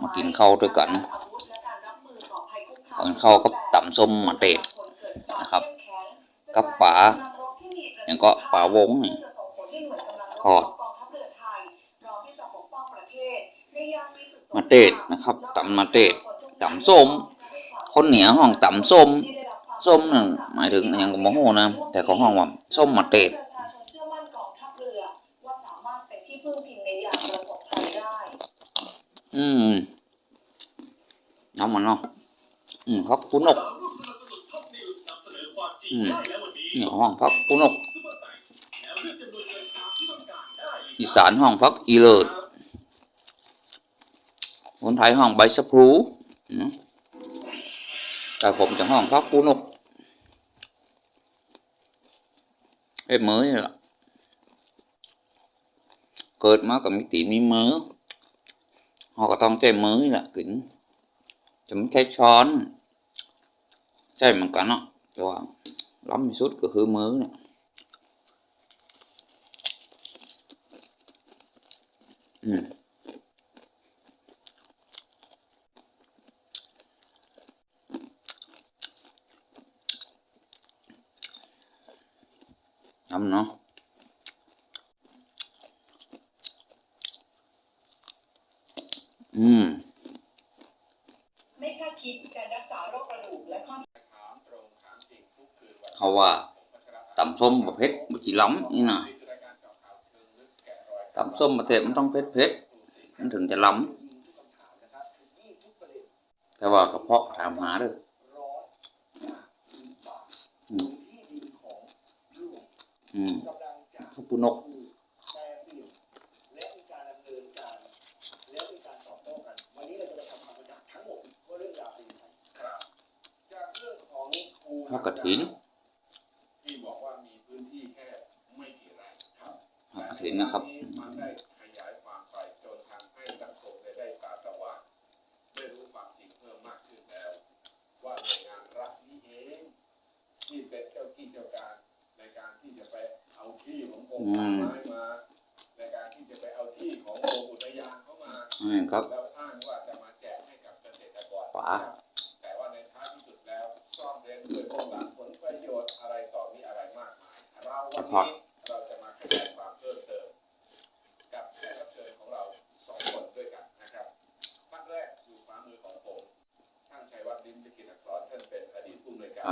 มากินข้าวด้วยกันกินข้าวกับตำส้มมาเตดนะครับ กับป๋าอย่างก็ป๋าวงนี่ทอดมาเตดนะครับตำมาเตดตำส้ม คนเหนียวห้องตำส้มส้มนั่นหมายถึงอย่างกับโมโหนะ แต่ของห้องว่าส้มมาเตด อืมน้ำมันเนาะอืมพักปุนกอืมเนี่ห้องพักปุนกอีสานห้องพักอีเลิศคนไทยห้องใบสะพลูแต่ผมจะห้องพักปุนกเอ้ยมือนี่ล่ะเกิดมากับมีตีมีมือ họ có ต้องใช้มือนี่แหละกินจะไม่ใช้ช้อน ใช่เหมือนกันเนาะแต่ว่าล้ำที่สุดก็คือมือเนี่ยอืมทำเนาะอืม ไม่คาดคิดการรักษาโรคกระดูกและข้อ เขาว่าตำส้มประเภทบุจิล้ำนี่นะตำส้มประเภทมันต้องเผ็ดเผ็ดมันถึงจะล้ำแต่ว่ากระเพาะถามหาเด้ออืมอืมข้าวปุนกระกฐิน ที่บอกว่ามีพื้นที่แค่ไม่กี่ไร่ครับ พระกฐินนะครับมันได้ขยายความไปจนทำให้สังคมได้ได้ตาสว่างได้รู้ความจริงเพิ่มมากขึ้นแล้วว่าหน่วยงานรัฐนี้เองที่เป็นเจ้าที่เจ้าการในการที่จะไปเอาที่ของกรมป่าไม้มาในการที่จะไปเอา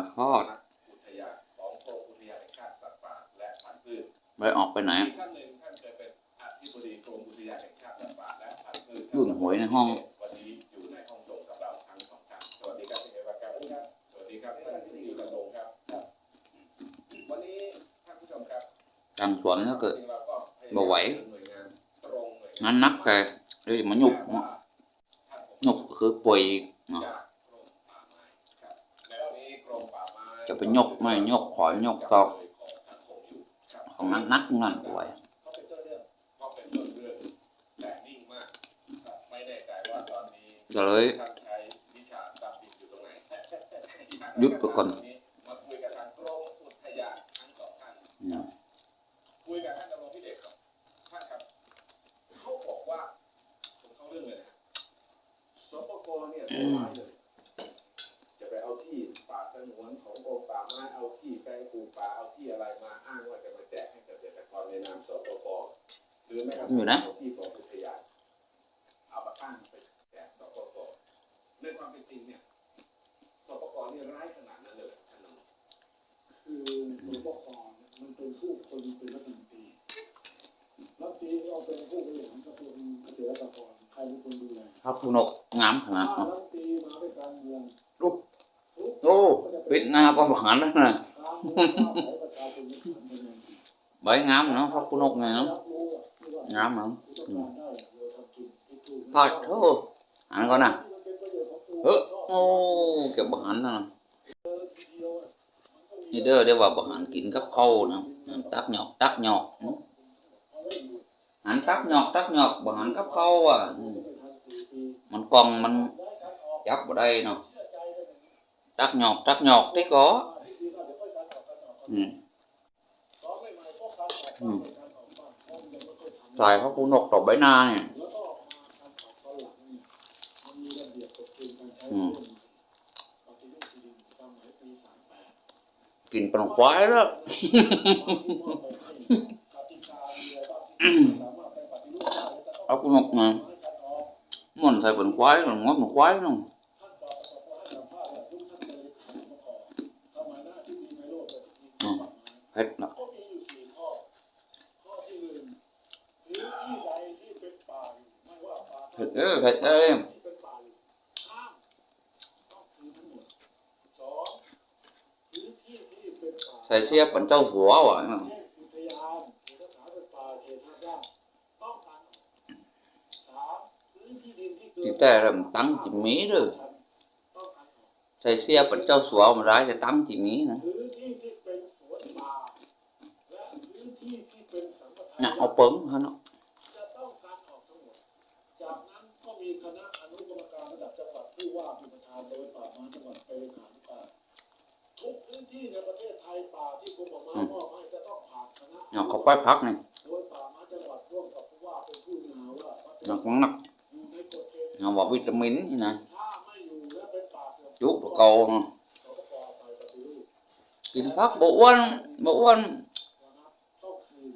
ะพันธุ์พืชไปออกไปไหนอีกท่านหนึ่งท่านเคยเป็นอธิบดีกรมอุทยานแห่งชาติสัตว์ป่าและพันธุ์พืชรุ่นหวยในห้องวันนี้อยู่ในห้องส่งกับเราทั้งสองท่านสวัสดีครับที่เห็นว่าครับสวัสดีครับท่านที่กระทงครับวันนี้ท่านผู้ชมครับทางสวนถ้าเกิดจริงๆเราก็พยายามบ่ไหวหน่วยงานตรงหน่วยงานงั้นนักแต่เดี๋ยวมันหยุกแต่ว่าท่านผมหยุกคือป่วย จะไปยกไม่ยกขอยยกตอกของสังคมอยู่ครับของนักนักนั่นป่วยเขาเป็นต้นเรื่ ความเป็นจริงเนี่ยสปกนี่ร้ายขนาดนั้นเลยเหรอท่านนายคือสปกมันเป็นผู้คนเป็นรัฐมนตรีรัฐมนตรีเราเป็นผู้บริหารกระทรวงเกษตรกรใครเป็นคนดูแลพระพุนกงามขนาถ้าดรัเนาะฐมนตรีมาด้วยการเมืองโอ้ปิดหน้าประหารแล้วนะตามเมืองข้าวของประชาชนไม่ทำเป็นไงใบงามเนาะพระพุนกเนี่ยเนาะรับรู้ว่าที่ว่างามเนาะผู้ต้องการได้เราทำกินที่ถูกพอดโทษอันก่อนนะมันเป็นประโยชน์ของผู้เออโอ้เก็บประหารนะนี่เด้อเดี๋ยวว่าประหารกินกับข้าวนะตักหยอกตักหยอกอืมหันตักหยอกตักหยอกประหารกับข้าวอะอืมมันกล่องมันจับบ่ได้เนาะ ตักหยอกตักหยอกที่ก็อืมอืมใส่พระพุนกต่อใบหน้าเนี่ยแล้วก็มาทำของตอนหลังเนี่ยมัน อืม ปฏิรูปที่ดินสมัยปีสามแปด กินปลงควายแล้วมอบไปให้กติกามีอะไรบ้างที่สามารถไปปฏิรูปได้และจะต้องเอาคุณนกมาให้การออกมันใส่ปลงควายมันงอปลงควายเนาะ ท่านปปปให้สัมภาษณ์และทุกท่านเลยถามมาก่อนสมัยหน้าที่ดีในโลกแต่ที่มีกฎหมาย เผ็ดนะ ก็มีอยู่สี่ข้อ ข้อที่หนึ่งพื้นที่ใดที่เป็นป่าอยู่ไม่ว่าป่า เผ็ดเออเผ็ดเอ้ย ที่เป็นป่าอยู่ห้ามต้องคืนทั้งหมดสองพื้นที่ที่ เป็นป่าใส่เสียเป็นเจ้าสัวว่ะแยกอุทยานเขตรักษาเป็นป่าเขตห้ามล่าต้องการสามพื้นที่ดินที่เกิที่นแต่ลำตั้งจิมีเด้วยใส่เสียเป็นเจ้าสัวมาได้จะตั้งจิมีนะนที่ที่เป็นสวนป่าและพื้นที่ที่เป็นสัมปทานเนี่ยเอาเปิ้งฮะเนาะ ค่อยพักนี่หวัดร่วมาเป็นผู้ดูแลว่าวัดหนักหนักเอาบอกวิตามินนี่นะยุบเก่าเนาะกินพักบอ้วนบอ้วนบองคืน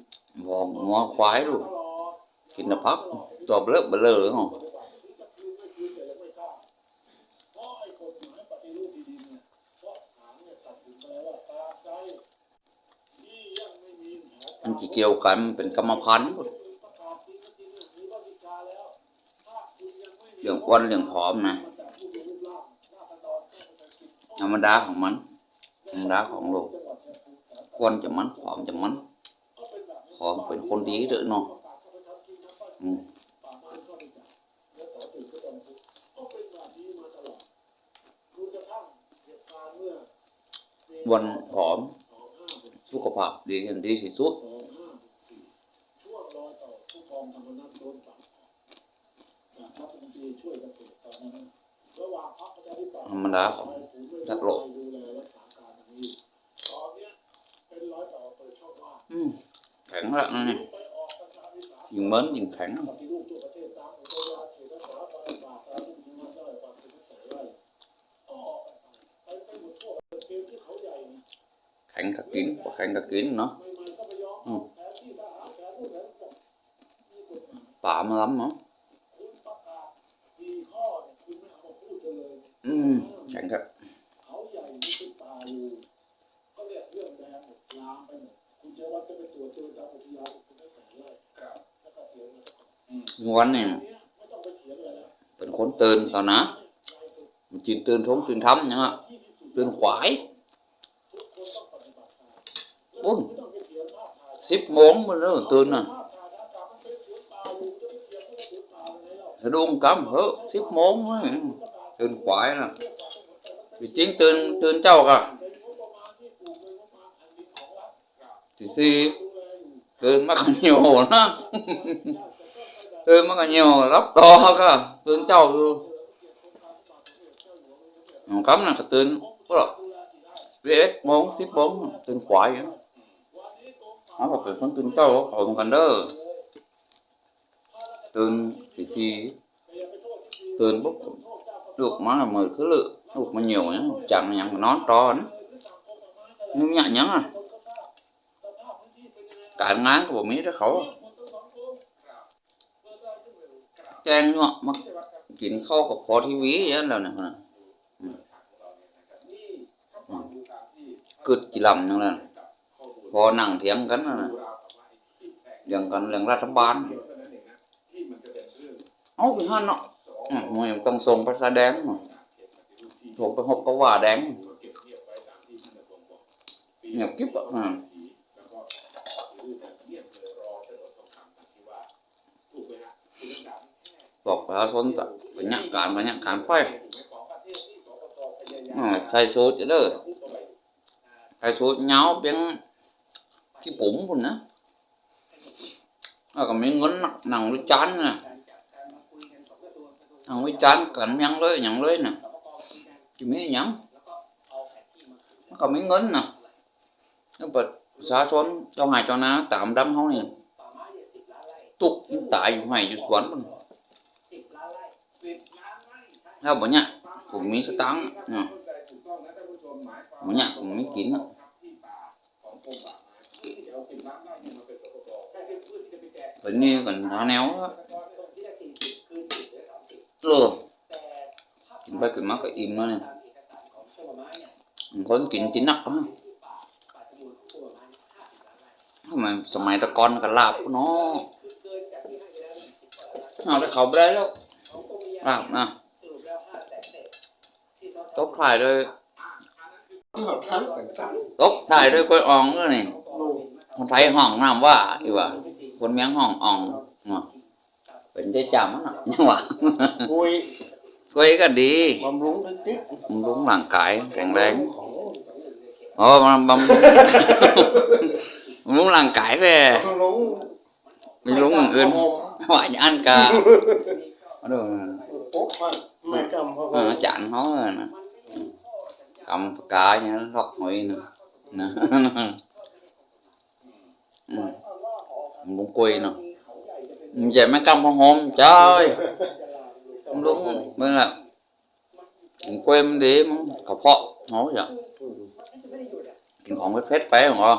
บ่งัวควายดูกินนะพักตัวเบลอเบลอเนาะ ปฏิบัติที่จะคืนไม่คืนแต่ยังไม่กล้าเพราะไอ้กฎหมายปฏิรูปที่ดินเนี่ยเพราะศาลเนี่ยตัดสินไปแล้วว่าตราบใดที่ยังไม่มี แผนมันสิเกี่ยวกันเป็นกรรมพันธุ์พุ่นประกาศจริงก็จริงอะมีว่าวิชาแล้วถ้าคุณยังไม่มีเรื่องอ้วนเรื่องผอมนะธรรมดาของมันธรรมดาของโลกอ้วนจะมันผอมจะมันขอมเป็นคนดีเด้อเนาะอืมป่าไม้เข้าไปจับแล้วต่อตื่นก็ต้องทุกข์ก็เป็นแบบนี้มาตลอดรู้กระทั่งเหตุการณ์เมื่อปีอ้วนผอมสุขภาพดีกันดีที่สุด สองห้าหกสี่ช่วงรอยต่ องธรรมนัฐโดนสั่งออกจากรัฐมนตรีช่วยเกษตรตอนนั้นระหว่างพรรคประชาธิปัตย์ธรรมดาของทักโลกดูแลรักษาการนี้ตอนเนี้ยเป็นร้อยต่อเปิดช่องว่างแข็งแล้วนะนี่ไปออกประชาธิปัตย์ยิงเหมินยิงแข็งปฏิรูปทั่วประเทศตามอุทยานเขตรักษาพันธุ์ป่าตามที่มีมาได้กว่าเป็นแสนไร่ก็ออกกันไปไปไปหมดทั่วเกมที่เขาใหญ่นะแข็งก็กินบ่แข็งก็กินเนาะ ป่ามาล้ำเนาะคุณประกาศสี่ข้อเนี่ยคุณไม่เอามาพูดกันเลยอืมแข็งครับเขาใหญ่นี่เป็นป่าอยู่เขาเรียกเรื่องแดงหมดลามไปหมดคุณเจอวัดจะไปตรวจเจอตามอุทยานคุณได้แสนไร่ครับแล้วก็เสียเงินก่อนอืมงวนนี่อันเนี้ยไม่ต้องไปเถียงเลยนะเป็นคนตื่นตอนนะมันจินตื่นทงตื่นทำยังอะตื่นขวายทุกคนต้องปฏิบัติตามอุ้นไม่ต้องไปเถียงภาพถ่ายสิบโมงมันเริ่มตื่นน่ะภาพถ่ายนะ สะดุ้งกำเฮ้อสิบโมงเลยตื่นขวายน่ะจริงๆตื่นตื่นเจ้าก็เป็นงบประมาณที่ปลูกเป็นงบประมาณแผ่นดินของรัฐสี่สี่ดูแลอยู่ตื่นมากันเหี่ยวนะตื่นมากันเหี่ยวรับต่อก็ตื่นเจ้าอยู่กำน่ะก็ตื่นก็เอ็ดโมงสิบโมงตื่นขวายอยู่เขาก็เป็นคนตื่นเจ้าเขาตรงกันเด้อ ตื่นสี่สี่ตื่นปุ๊บลูกมามือคือลึลูกมัน nhiều nhá chẳng nhắn nón to nữa nhưng nhẹ nhắn à cả ngán của mỹ rất khó แจ้งเนาะมากินข้าวกับพอทีวีอย่างนั้นแล้ว เนี่ยนะกึดจีลำนั่นแหละพอนั่งเถียงกันนั่นน่ะเรื่องกันเรื่องรัฐบาลเอาไปหันเนาะอืมมันต้องส่งภาษาแดงเนาะส่งไปหกกว่าแดงเงียบกิ๊บอ่ะอืมบอกประชาชนจะไปยักการไปยักการไปอืมใส่สูทเด้อใส่สูทเหงาเพียงขี้ปุ๋มพุ่นนะแล้วก็มีเงินน่ะนั่งวิจารณ์นะนั่งวิจารณ์กันหยังเลยหยังเลยน่ะจะมีหยังแล้วก็มีเงินน่ะแล้วเปิดประชาชนเจ้าหายเจ้านาตามดำเขานี่ตุ กมันตายอยู่ให้อยู่สวนมันถ้าบ่เนี่ยผมมีสตังค์เนาะมันเนี่ยผมไม่กินอะเป็นนี่ còn nó néo đó lừa กินไปกินมาก็อิ่มแล้วเนี่ยคนกินกินนัก đó ทำไมสมัยตะกอนก็ลาบเนาะเอาได้เขาไปได้แล้วลาบนะตบถ่ายด้วยทั้งกันทั้งตบถ่ายด้วยกล้วยอ่องนี่คนไทยห้องน้ำว่าอีว่าคนเมียงห้องอ่อง เนาะเป็นใจจำอะยังว่าคุยกล้วยก็ดีบำรุงติ๊กติ๊กบำรุงร่างกายแข็งแรงของโอ้มันบำรุงบำรุงร่างกายไปบำรุงไม่รู้อย่างอื่นว่าอย่างอันกาเอาดูปุ๊บ มันจะไม่กำพองหอมจ้อยมันลุ้มึงละมันเค็มดีมันกระเพาะหอมอย่างกินของเผ็ดไปหรอ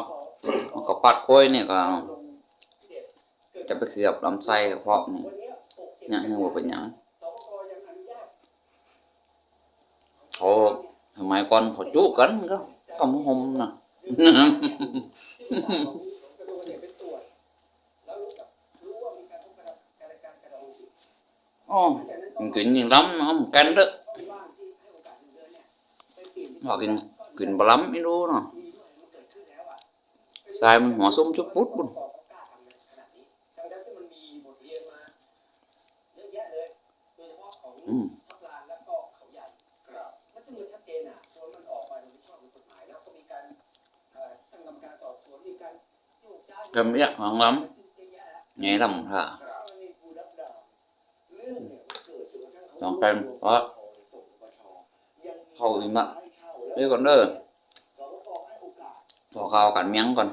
มันก็ปัดกล้วยนี่ก็จะไปเกือบลำไส้กระเพาะนี่ยังให้หัวเป็นยังเขาทำไมก่อนเขาจู้กันก็กำหอมนะ กินยังล้ำน้องกันเด้อบอกกินกินบล้ำไม่รู้เนาะใส่มันหัวส้มชุบปุ๊บบุญอืมกำเยอะหวังล้ำเงลำท่า สองเป็นเพราะเขาอีกมั้งเดี๋ยวก่อนเด้อพอเข้ากันเมียงก่อน